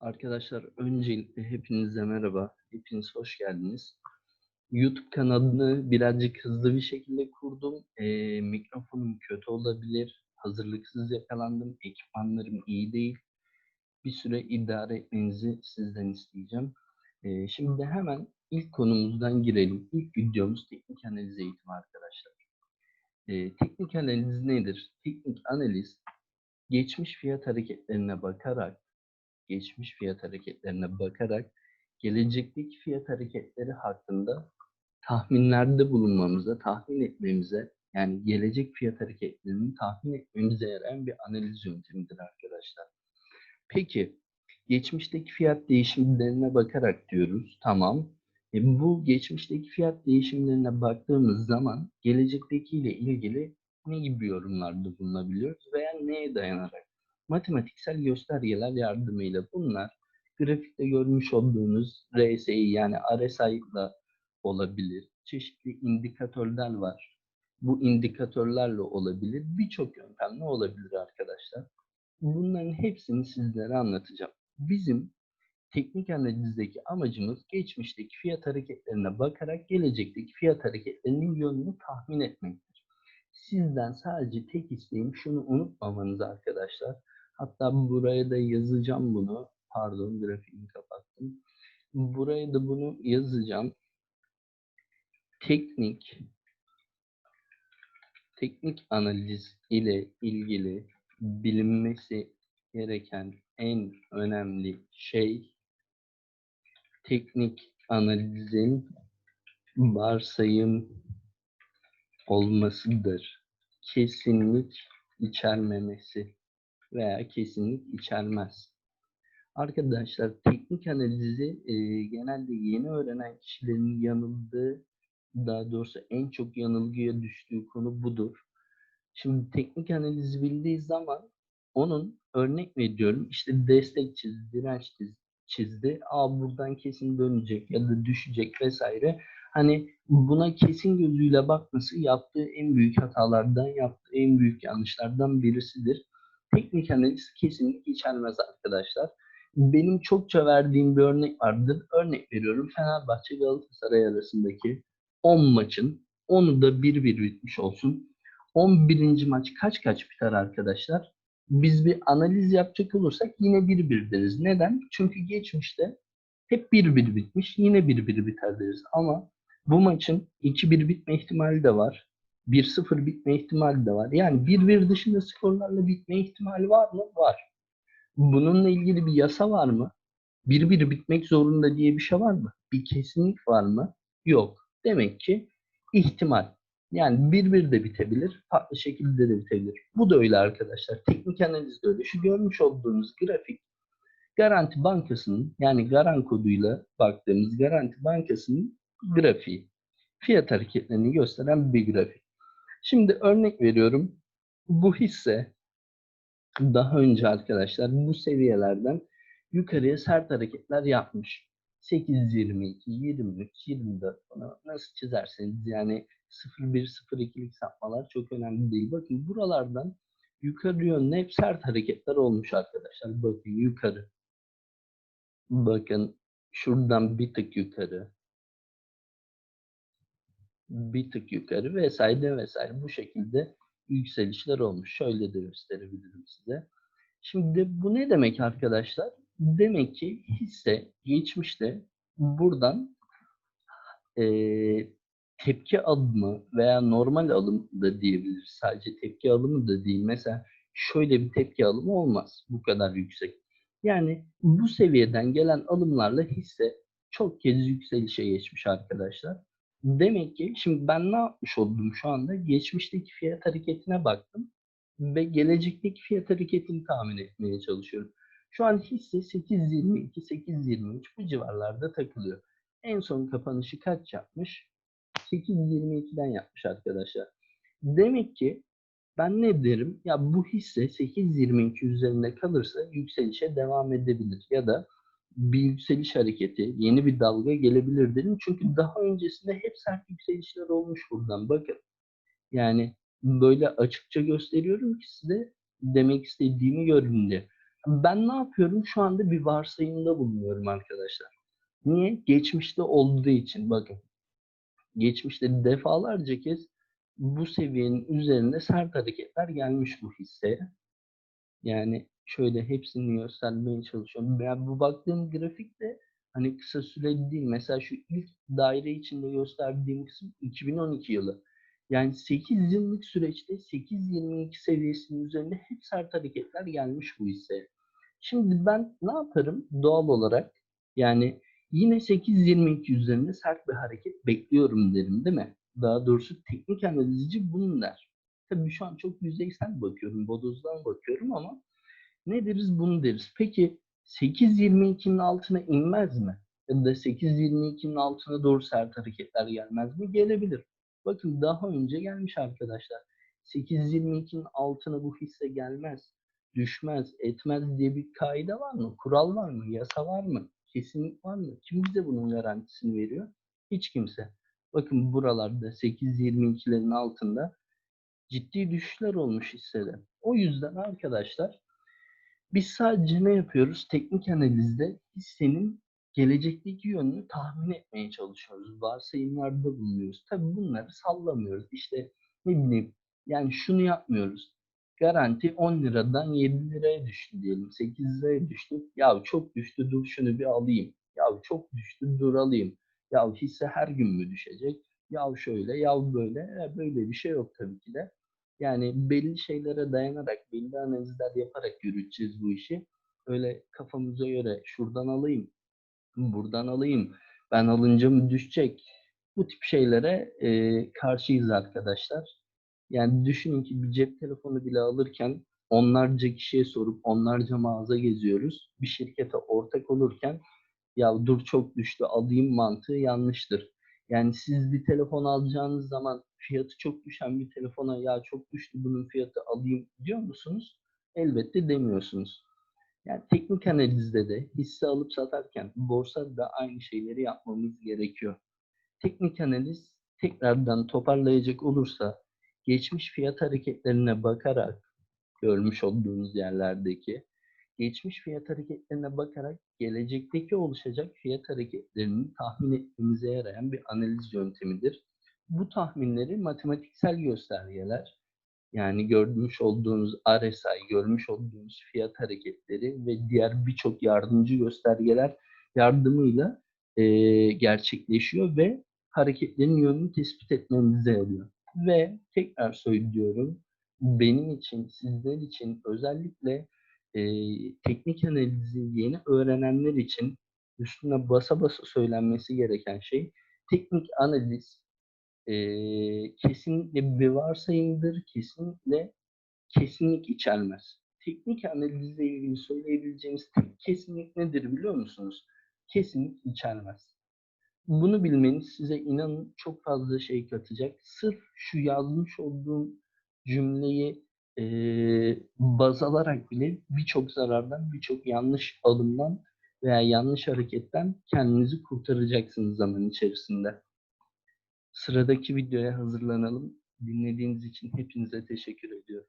Arkadaşlar öncelikle hepinize merhaba. Hepiniz hoş geldiniz. YouTube kanalını birazcık hızlı bir şekilde kurdum. Ee, mikrofonum kötü olabilir. Hazırlıksız yakalandım. Ekipmanlarım iyi değil. Bir süre idare etmenizi sizden isteyeceğim. Ee, şimdi hemen ilk konumuzdan girelim. İlk videomuz teknik analiz eğitimi arkadaşlar. Ee, teknik analiz nedir? Teknik analiz geçmiş fiyat hareketlerine bakarak geçmiş fiyat hareketlerine bakarak gelecekteki fiyat hareketleri hakkında tahminlerde bulunmamıza, tahmin etmemize yani gelecek fiyat hareketlerini tahmin etmemize yarayan bir analiz yöntemidir arkadaşlar. Peki geçmişteki fiyat değişimlerine bakarak diyoruz. Tamam. E, bu geçmişteki fiyat değişimlerine baktığımız zaman gelecekteki ile ilgili ne gibi yorumlarda bulunabiliyoruz veya neye dayanarak? Matematiksel göstergeler yardımıyla bunlar grafikte görmüş olduğunuz RSI yani RSI ile olabilir. Çeşitli indikatörler var. Bu indikatörlerle olabilir. Birçok yöntemle olabilir arkadaşlar. Bunların hepsini sizlere anlatacağım. Bizim teknik analizdeki amacımız geçmişteki fiyat hareketlerine bakarak gelecekteki fiyat hareketlerinin yönünü tahmin etmektir. Sizden sadece tek isteğim şunu unutmamanız arkadaşlar. Hatta buraya da yazacağım bunu. Pardon grafiğimi kapattım. Buraya da bunu yazacağım. Teknik teknik analiz ile ilgili bilinmesi gereken en önemli şey teknik analizin varsayım olmasıdır. Kesinlik içermemesi veya kesinlik içermez. Arkadaşlar teknik analizi e, genelde yeni öğrenen kişilerin yanıldığı, daha doğrusu en çok yanılgıya düştüğü konu budur. Şimdi teknik analizi bildiği zaman onun örnek veriyorum işte destek çizdi, direnç çizdi. Aa buradan kesin dönecek ya da düşecek vesaire. Hani buna kesin gözüyle bakması yaptığı en büyük hatalardan, yaptığı en büyük yanlışlardan birisidir teknik analiz kesinlikle içermez arkadaşlar. Benim çokça verdiğim bir örnek vardır. Örnek veriyorum Fenerbahçe Galatasaray arasındaki 10 maçın 10'u da 1-1 bitmiş olsun. 11. maç kaç kaç biter arkadaşlar? Biz bir analiz yapacak olursak yine 1-1 deriz. Neden? Çünkü geçmişte hep 1-1 bitmiş, yine 1-1 biter deriz. Ama bu maçın 2-1 bitme ihtimali de var. 1-0 bitme ihtimali de var. Yani 1-1 dışında skorlarla bitme ihtimali var mı? Var. Bununla ilgili bir yasa var mı? 1-1 bitmek zorunda diye bir şey var mı? Bir kesinlik var mı? Yok. Demek ki ihtimal. Yani 1-1 de bitebilir, farklı şekilde de bitebilir. Bu da öyle arkadaşlar. Teknik analiz de öyle. Şu görmüş olduğunuz grafik Garanti Bankası'nın yani Garan koduyla baktığımız Garanti Bankası'nın grafiği. Fiyat hareketlerini gösteren bir grafik. Şimdi örnek veriyorum. Bu hisse daha önce arkadaşlar bu seviyelerden yukarıya sert hareketler yapmış. 8, 22, 23, 24 bunu nasıl çizerseniz yani 0-1, 0-2'lik sapmalar çok önemli değil. Bakın buralardan yukarı yönlü hep sert hareketler olmuş arkadaşlar. Bakın yukarı. Bakın şuradan bir tık yukarı bir tık yukarı vesaire vesaire bu şekilde yükselişler olmuş. Şöyle de gösterebilirim size. Şimdi bu ne demek arkadaşlar? Demek ki hisse geçmişte buradan e, tepki alımı veya normal alım da diyebiliriz. Sadece tepki alımı da değil. Mesela şöyle bir tepki alımı olmaz bu kadar yüksek. Yani bu seviyeden gelen alımlarla hisse çok kez yükselişe geçmiş arkadaşlar. Demek ki şimdi ben ne yapmış oldum şu anda? Geçmişteki fiyat hareketine baktım ve gelecekteki fiyat hareketini tahmin etmeye çalışıyorum. Şu an hisse 8.22, 8.23 bu civarlarda takılıyor. En son kapanışı kaç yapmış? 8.22'den yapmış arkadaşlar. Demek ki ben ne derim? Ya bu hisse 8.22 üzerinde kalırsa yükselişe devam edebilir. Ya da bir yükseliş hareketi, yeni bir dalga gelebilir dedim. Çünkü daha öncesinde hep sert yükselişler olmuş buradan. Bakın yani böyle açıkça gösteriyorum ki size demek istediğimi görün diye. Ben ne yapıyorum? Şu anda bir varsayımda bulunuyorum arkadaşlar. Niye? Geçmişte olduğu için. Bakın. Geçmişte defalarca kez bu seviyenin üzerinde sert hareketler gelmiş bu hisseye. Yani şöyle hepsini göstermeye çalışıyorum. Ben bu baktığım grafik de hani kısa süreli değil. Mesela şu ilk daire içinde gösterdiğim kısım 2012 yılı. Yani 8 yıllık süreçte 8.22 seviyesinin üzerinde hep sert hareketler gelmiş bu hisseye. Şimdi ben ne yaparım doğal olarak? Yani yine 8.22 üzerinde sert bir hareket bekliyorum derim değil mi? Daha doğrusu teknik analizci bunu der. Tabii şu an çok yüzeysel bakıyorum, bodozdan bakıyorum ama ne deriz bunu deriz. Peki 8.22'nin altına inmez mi? Ya da 8.22'nin altına doğru sert hareketler gelmez mi? Gelebilir. Bakın daha önce gelmiş arkadaşlar. 8.22'nin altına bu hisse gelmez, düşmez, etmez diye bir kaide var mı? Kural var mı? Yasa var mı? Kesinlik var mı? Kim bize bunun garantisini veriyor? Hiç kimse. Bakın buralarda 8.22'lerin altında ciddi düşüşler olmuş hissede. O yüzden arkadaşlar biz sadece ne yapıyoruz? Teknik analizde hissenin gelecekteki yönünü tahmin etmeye çalışıyoruz. Varsayımlarda bulunuyoruz. Tabii bunları sallamıyoruz. İşte ne bileyim yani şunu yapmıyoruz. Garanti 10 liradan 7 liraya düştü diyelim. 8 liraya düştü. Ya çok düştü dur şunu bir alayım. Ya çok düştü dur alayım. Ya hisse her gün mü düşecek? Ya şöyle ya böyle. E, böyle bir şey yok tabii ki de. Yani belli şeylere dayanarak, belli analizler yaparak yürüteceğiz bu işi. Öyle kafamıza göre şuradan alayım, buradan alayım, ben alınca mı düşecek? Bu tip şeylere e, karşıyız arkadaşlar. Yani düşünün ki bir cep telefonu bile alırken onlarca kişiye sorup onlarca mağaza geziyoruz. Bir şirkete ortak olurken ya dur çok düştü alayım mantığı yanlıştır. Yani siz bir telefon alacağınız zaman fiyatı çok düşen bir telefona ya çok düştü bunun fiyatı alayım diyor musunuz? Elbette demiyorsunuz. Yani teknik analizde de hisse alıp satarken borsada da aynı şeyleri yapmamız gerekiyor. Teknik analiz tekrardan toparlayacak olursa geçmiş fiyat hareketlerine bakarak görmüş olduğunuz yerlerdeki geçmiş fiyat hareketlerine bakarak gelecekteki oluşacak fiyat hareketlerini tahmin etmemize yarayan bir analiz yöntemidir. Bu tahminleri matematiksel göstergeler, yani görmüş olduğunuz RSI, görmüş olduğunuz fiyat hareketleri ve diğer birçok yardımcı göstergeler yardımıyla e, gerçekleşiyor ve hareketlerin yönünü tespit etmemize yarıyor. Ve tekrar söylüyorum, benim için, sizler için özellikle e, teknik analizi yeni öğrenenler için üstüne basa basa söylenmesi gereken şey teknik analiz e, kesinlikle bir varsayımdır, kesinlikle kesinlik içermez. Teknik analizle ilgili söyleyebileceğimiz tek kesinlik nedir biliyor musunuz? Kesinlik içermez. Bunu bilmeniz size inanın çok fazla şey katacak. Sırf şu yazmış olduğum cümleyi e, baz alarak bile birçok zarardan, birçok yanlış alımdan veya yanlış hareketten kendinizi kurtaracaksınız zaman içerisinde. Sıradaki videoya hazırlanalım. Dinlediğiniz için hepinize teşekkür ediyorum.